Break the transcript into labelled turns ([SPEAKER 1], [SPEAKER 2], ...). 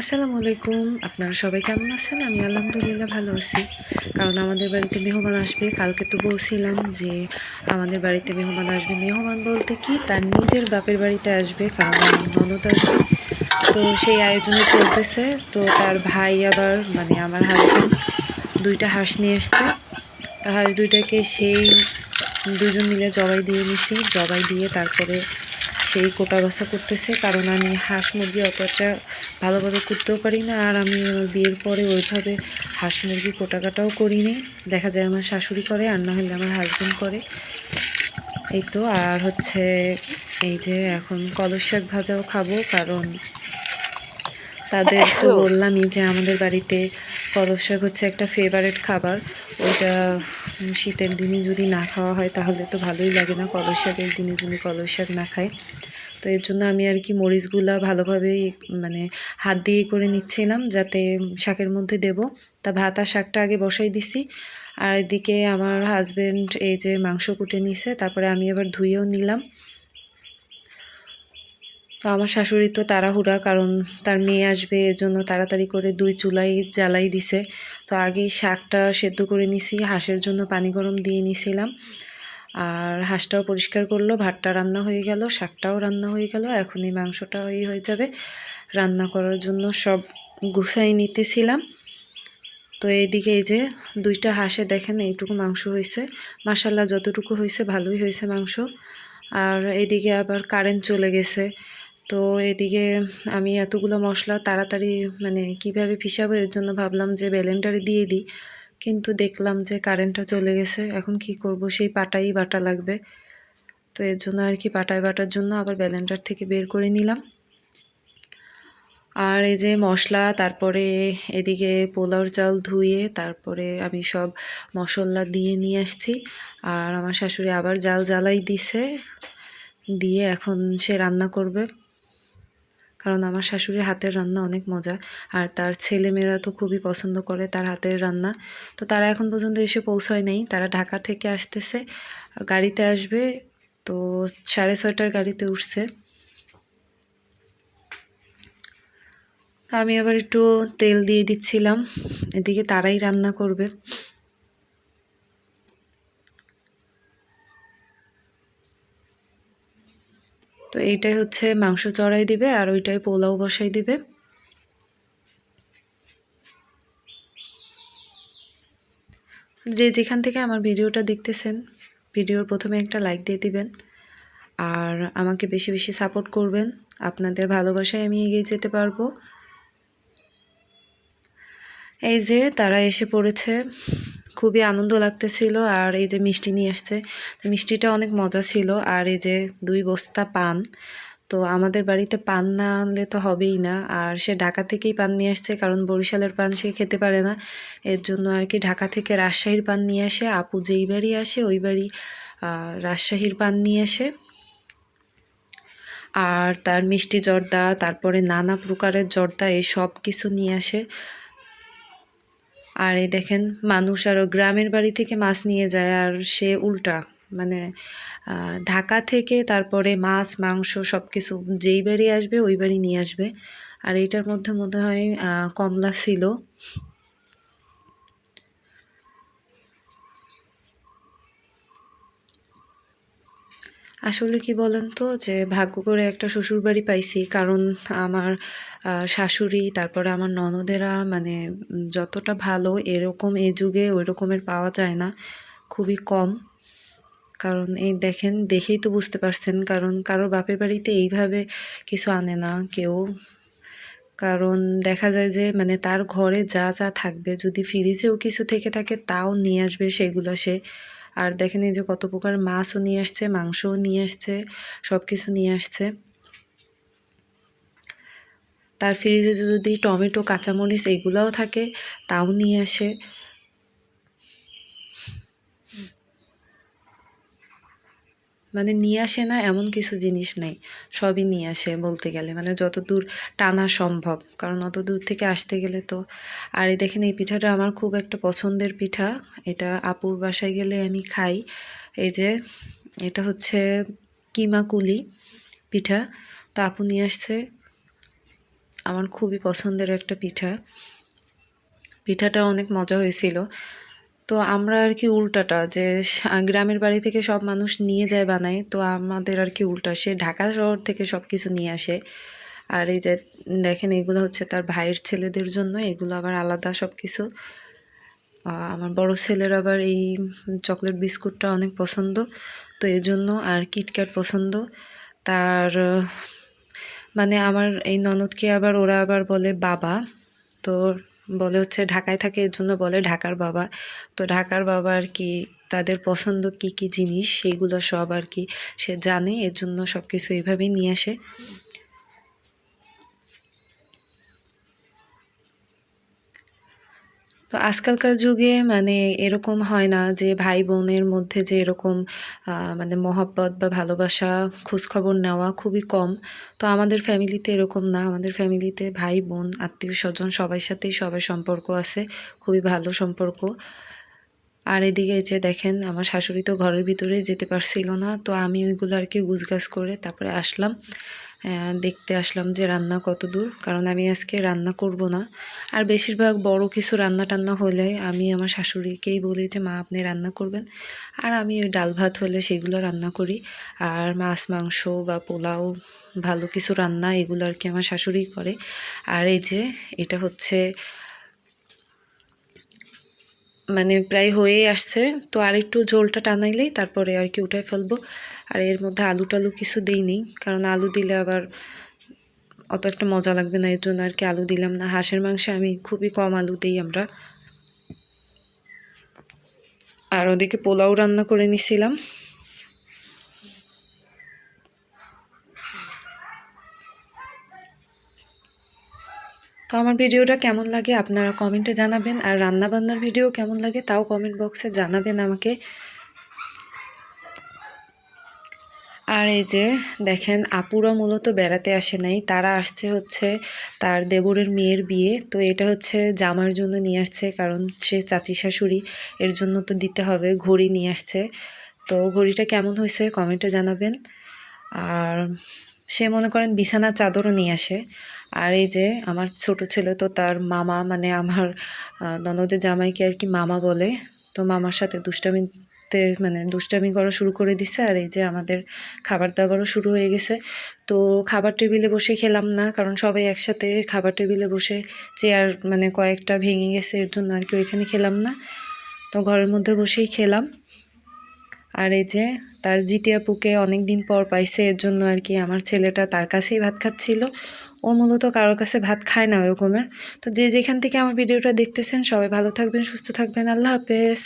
[SPEAKER 1] আসসালামু আলাইকুম। আপনারা সবাই কেমন আছেন? আমি আলহামদুলিল্লাহ ভালো আছি। কারণ আমাদের বাড়িতে মেহমান আসবে। কালকে তো বলছিলাম যে আমাদের বাড়িতে মেহমান আসবে। মেহমান বলতে কি? তার নিজের বাপের বাড়িতে আসবে, কারণ আমার ননদ আসবে। তো সেই আয়োজনে চলতেছে। তো তার ভাই আবার মানে আমার হাজব্যান্ড দুইটা হাঁস নিয়ে এসছে তা হাঁস দুইটাকে সেই দুজন মিলে জবাই দিয়ে নিছি। জবাই দিয়ে তারপরে সেই কোটা বাসা করতেছে। কারণ আমি হাঁস মুরগি অত একটা ভালোভাবে করতেও পারি না আর আমি আমার বিয়ের পরে ওইভাবে হাঁস মুরগি কোটা কাটাও করিনি। দেখা যায় আমার শাশুড়ি করে আর না হলে আমার হাজব্যান্ড করে। এই তো আর হচ্ছে এই যে এখন কলস শাক ভাজাও খাব কারণ তাদের তো বললামই যে আমাদের বাড়িতে কলস শাক হচ্ছে একটা ফেভারেট খাবার। ওইটা শীতের দিনে যদি না খাওয়া হয় তাহলে তো ভালোই লাগে না কলস শাকের দিনে যদি কলস শাক না খায় তো এর জন্য আমি আর কি মরিচগুলা ভালোভাবে মানে হাত দিয়ে করে নিচ্ছিলাম যাতে শাকের মধ্যে দেব। তা ভাত আর শাকটা আগে বসাই দিছি। আর এদিকে আমার হাজবেন্ড এই যে মাংস কুটে নিছে, তারপরে আমি আবার ধুয়েও নিলাম। তো আমার শাশুড়ি তো তাড়াহুড়া, কারণ তার মেয়ে আসবে এর জন্য তাড়াতাড়ি করে দুই চুলাই জ্বালাই দিছে। তো আগেই শাকটা সেদ্ধ করে নিছি, হাঁসের জন্য পানি গরম দিয়ে নিছিলাম। আর হাঁসটাও পরিষ্কার করল, ভাতটা রান্না হয়ে গেল, শাকটাও রান্না হয়ে গেল এখন এই মাংসটা হয়ে হয়ে যাবে। রান্না করার জন্য সব গুছাই নিতেছিলাম। তো এইদিকে এই যে দুইটা হাঁসে দেখেন এইটুকু মাংস হয়েছে। মাসাল্লাহ যতটুকু হয়েছে ভালোই হয়েছে মাংস। আর এদিকে আবার কারেন্ট চলে গেছে। তো এদিকে আমি এতগুলো মশলা তাড়াতাড়ি মানে কীভাবে পিসাবো এর জন্য ভাবলাম যে ব্যালেন্ডারে দিয়ে দিই। কিন্তু দেখলাম যে কারেন্টটা চলে গেছে, এখন কি করব? সেই পাটাই বাটা লাগবে। তো এর জন্য আর কি পাটায় বাটার জন্য আবার ব্যালেন্ডার থেকে বের করে নিলাম। আর এই যে মশলা, তারপরে এদিকে পোলাওর চাল ধুয়ে, তারপরে আমি সব মশলা দিয়ে নিয়ে আসছি। আর আমার শাশুড়ি আবার জাল জ্বালাই দিছে, দিয়ে এখন সে রান্না করবে। কারণ আমার শাশুড়ির হাতের রান্না অনেক মজা। আর তার ছেলেমেয়েরা তো খুবই পছন্দ করে তার হাতের রান্না। তো তারা এখন পর্যন্ত এসে পৌঁছয় নেই। তারা ঢাকা থেকে আসতেছে। গাড়িতে আসবে। তো সাড়ে ছয়টার গাড়িতে উঠছে। তো আমি আবার একটু তেল দিয়ে দিচ্ছিলাম। এদিকে তারাই রান্না করবে। তো এইটাই হচ্ছে মাংস চড়াই দিবে আর ওইটাই পোলাও বসাই দিবে। যে যেখান থেকে আমার ভিডিওটা দেখতেছেন, ভিডিওর প্রথমে একটা লাইক দিয়ে দিবেন আর আমাকে বেশি বেশি সাপোর্ট করবেন। আপনাদের ভালোবাসায় আমি এগিয়ে যেতে পারব। এই যে তারা এসে পড়েছে। খুবই আনন্দ লাগতেছিল আর এই যে মিষ্টি নিয়ে আসছে। মিষ্টিটা অনেক মজা ছিল আর এই যে দুই বস্তা পান। তো আমাদের বাড়িতে পান না আনলে তো হবেই না। আর সে ঢাকা থেকেই পান নিয়ে আসছে কারণ বরিশালের পান সে খেতে পারে না। এর জন্য আর কি ঢাকা থেকে রাজশাহীর পান নিয়ে আসে। আপু যেই বাড়ি আসে ওই বাড়ি রাজশাহীর পান নিয়ে আসে। আর তার মিষ্টি জর্দা, তারপরে নানা প্রকারের জর্দা, এই সব কিছু নিয়ে আসে। আর এই দেখেন, মানুষ আরও গ্রামের বাড়ি থেকে মাছ নিয়ে যায় আর সে উল্টা। মানে ঢাকা থেকে তারপরে মাছ, মাংস সব কিছু যেই বাড়ি আসবে ওই বাড়ি নিয়ে আসবে। আর এইটার মধ্যে মনে হয় কমলা ছিল। আসলে কি বলেন তো যে ভাগ্য করে একটা শ্বশুর বাড়ি পাইছি। কারণ আমার শাশুড়ি, তারপরে আমার ননদেরা মানে যতটা ভালো, এরকম এই যুগে ওই রকমের পাওয়া যায় না। খুবই কম। কারণ এই দেখেন, দেখেই তো বুঝতে পারছেন। কারণ কারোর বাপের বাড়িতে এইভাবে কিছু আনে না কেউ। কারণ দেখা যায় যে মানে তার ঘরে যা যা থাকবে, যদি ফ্রিজেও কিছু থেকে থাকে, তাও নিয়ে আসবে সেগুলো সে। আর দেখেন এই যে কত প্রকার মাছও নিয়ে আসছে, মাংসও নিয়ে আসছে সব কিছু নিয়ে আসছে। তার ফ্রিজে যদি টমেটো, কাঁচামরিচ এগুলাও থাকে, তাও নিয়ে আসে। মানে নিয়ে আসে না এমন কিছু জিনিস নাই। সবই নিয়ে আসে বলতে গেলে। মানে যত দূর টানা সম্ভব। কারণ অত দূর থেকে আসতে গেলে তো আর এই দেখেন এই পিঠাটা আমার খুব একটা পছন্দের পিঠা। এটা আপুর বাসায় গেলে আমি খাই। এই যে এটা হচ্ছে কিমাকুলি পিঠা। তো আপু নিয়ে আসছে। আমার খুবই পছন্দের একটা পিঠা। পিঠাটা অনেক মজা হয়েছিল। তো আমরা আর কি উল্টাটা, যে গ্রামের বাড়ি থেকে সব মানুষ নিয়ে যায় বানায়, তো আমাদের আর কি উল্টা। সে ঢাকা শহর থেকে সব কিছু নিয়ে আসে। আর এই যে দেখেন, এগুলো হচ্ছে তার ভাইয়ের ছেলেদের জন্য, এগুলো আবার আলাদা সব কিছু আমার বড় ছেলের আবার এই চকলেট বিস্কুটটা অনেক পছন্দ, তো এই জন্য আর কিটক্যাট পছন্দ। তার মানে আমার এই ননদকে আবার, ওরা আবার বলে বাবা। তো বলে হচ্ছে ঢাকায় থাকে, এর জন্য বলে ঢাকার বাবা। তো ঢাকার বাবা আর কি তাদের পছন্দ কি কি জিনিস, সেগুলো সব আর কি সে জানে, এর জন্য সব কিছু এইভাবেই নিয়ে আসে। তো আজকালকার যুগে মানে এরকম হয় না যে ভাই বোনের মধ্যে যে এরকম মানে মহাব্বত বা ভালোবাসা খোঁজখবর নেওয়া খুবই কম। তো আমাদের ফ্যামিলিতে এরকম না। আমাদের ফ্যামিলিতে ভাই বোন আত্মীয় স্বজন সবার সাথেই সবার সম্পর্ক আছে। খুবই ভালো সম্পর্ক। আর এদিকে যে দেখেন, আমার শাশুড়ি তো ঘরের ভিতরে যেতে পারছিল না, তো আমি ওইগুলো আর কি গুছগাছ করে তারপরে আসলাম। দেখতে আসলাম যে রান্না কত দূর, কারণ আমি আজকে রান্না করব না। আর বেশিরভাগ বড় কিছু রান্না টান্না হলে আমি আমার শাশুড়িকেই বলি যে, মা, আপনি রান্না করবেন। আর আমি ডাল ভাত হলে সেগুলো রান্না করি। আর মাছ, মাংস বা পোলাও ভালো কিছু রান্না এগুলো আর কি আমার শাশুড়ি করে। আর এই যে, এটা হচ্ছে মানে প্রায় হয়েই আসছে। তো আর একটু ঝোলটা টানাইলেই তারপরে আর কি উঠাই ফেলব। আর এর মধ্যে আলু টালু কিছু দিইনি, কারণ আলু দিলে আবার অত একটা মজা লাগবে না, এর জন্য আর কি আলু দিলাম না। হাঁসের মাংসে আমি খুবই কম আলু দিই আমরা। আর ওদিকে পোলাও রান্না করে নিছিলাম। আমার ভিডিওটা কেমন লাগে আপনারা কমেন্টে জানাবেন, আর রান্না বান্নার ভিডিও কেমন লাগে তাও কমেন্ট বক্সে জানাবেন আমাকে। আর এই যে দেখেন, আপুরা মূলত বেড়াতে আসে নাই, তারা আসছে হচ্ছে তার দেবরের মেয়ের বিয়ে। তো এটা হচ্ছে জামার জন্য নিয়ে আসছে, কারণ সে চাচি শাশুড়ি, এর জন্য তো দিতে হবে, ঘড়ি নিয়ে আসছে। তো ঘড়িটা কেমন হয়েছে কমেন্টে জানাবেন। আর সে মনে করেন বিছানার চাদরও নিয়ে আসে। আর এই যে আমার ছোট ছেলে তো তার মামা মানে আমার ননদের জামাইকে আর কি মামা বলে। তো মামার সাথে দুষ্টামিতে মানে দুষ্টামি করা শুরু করে দিছে। আর এই যে আমাদের খাবার দাবারও শুরু হয়ে গেছে। তো খাবার টেবিলে বসে খেলাম না, কারণ সবাই একসাথে খাবার টেবিলে বসে চেয়ার মানে কয়েকটা ভেঙে গেছে, এর জন্য আর কি ওইখানে খেলাম না। তো ঘরের মধ্যে বসেই খেলাম। আর এই যে তার জিতিয়া পুকে অনেক দিন পর পাইছে, এর জন্য আর কি আমার ছেলেটা তার কাছেই ভাত খাচ্ছিল। ও মূলত কারোর কাছে ভাত খায় না ওরকমের। তো যে যেখান থেকে আমার ভিডিওটা দেখতেছেন, সবাই ভালো থাকবেন, সুস্থ থাকবেন। আল্লাহ হাফেজ।